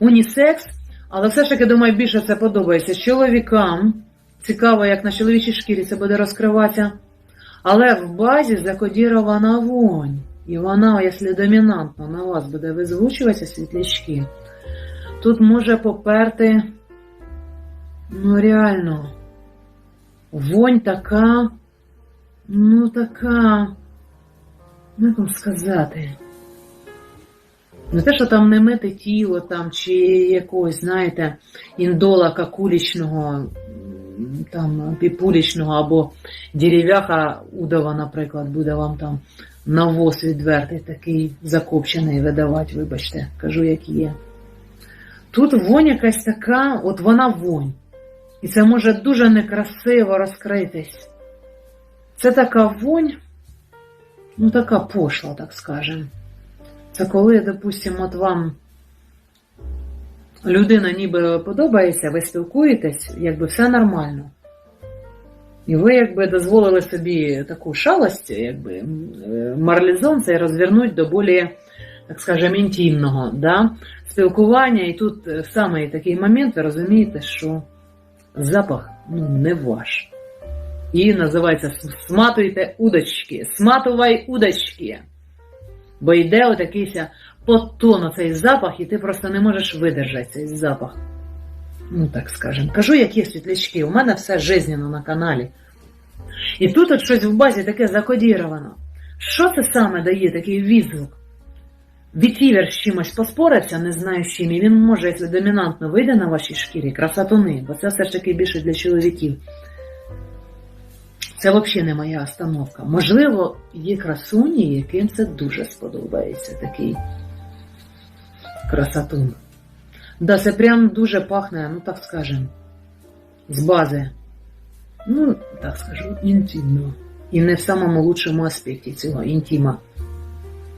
унісекс, але все ж таки, думаю, більше це подобається чоловікам. Цікаво, як на чоловічій шкірі це буде розкриватися. Але в базі закодірована вонь. І вона, якщо домінантно на вас буде визвучуватися світлячки, тут може поперти, ну реально, вонь така, ну така, як вам сказати. Не те, що там не мити тіло там, чи якогось, знаєте, індола какулічного, там, піпулічного або дерев'яха удова, наприклад, буде вам там навоз відвертий, такий закопчений видавати, вибачте, кажу, як є. Тут вонь якась така, от вона вонь. І це може дуже некрасиво розкритись. Це така вонь, ну така пошла, так скажемо. Це коли, допустимо, от вам людина ніби подобається, ви спілкуєтесь, якби все нормально. І ви якби дозволили собі таку шалость, якби е, марлізон цей розвернути до більш, так скажемо, інтимного да? спілкування. І тут е, саме такий момент, ви розумієте, що запах ну, не ваш. І називається сматуйте удочки, сматувай удочки. Бо йде отакийся потон цей запах, і ти просто не можеш видержати цей запах. Ну, так скажемо. Кажу, які світлячки. У мене все жизненно на каналі. І тут от щось в базі таке закодіровано. Що це саме дає такий відзвук? Вітівер з чимось поспорився, не знаю з чим, і він може, якщо домінантно вийде на вашій шкірі, красотуни, бо це все ж таки більше для чоловіків. Це взагалі не моя остановка. Можливо, є красуні, яким це дуже сподобається, такий красотун. Да, це прям дуже пахне, ну так скажем, з бази. Ну, так скажу, інтимно. І не в самому лучшому аспекті цього інтима.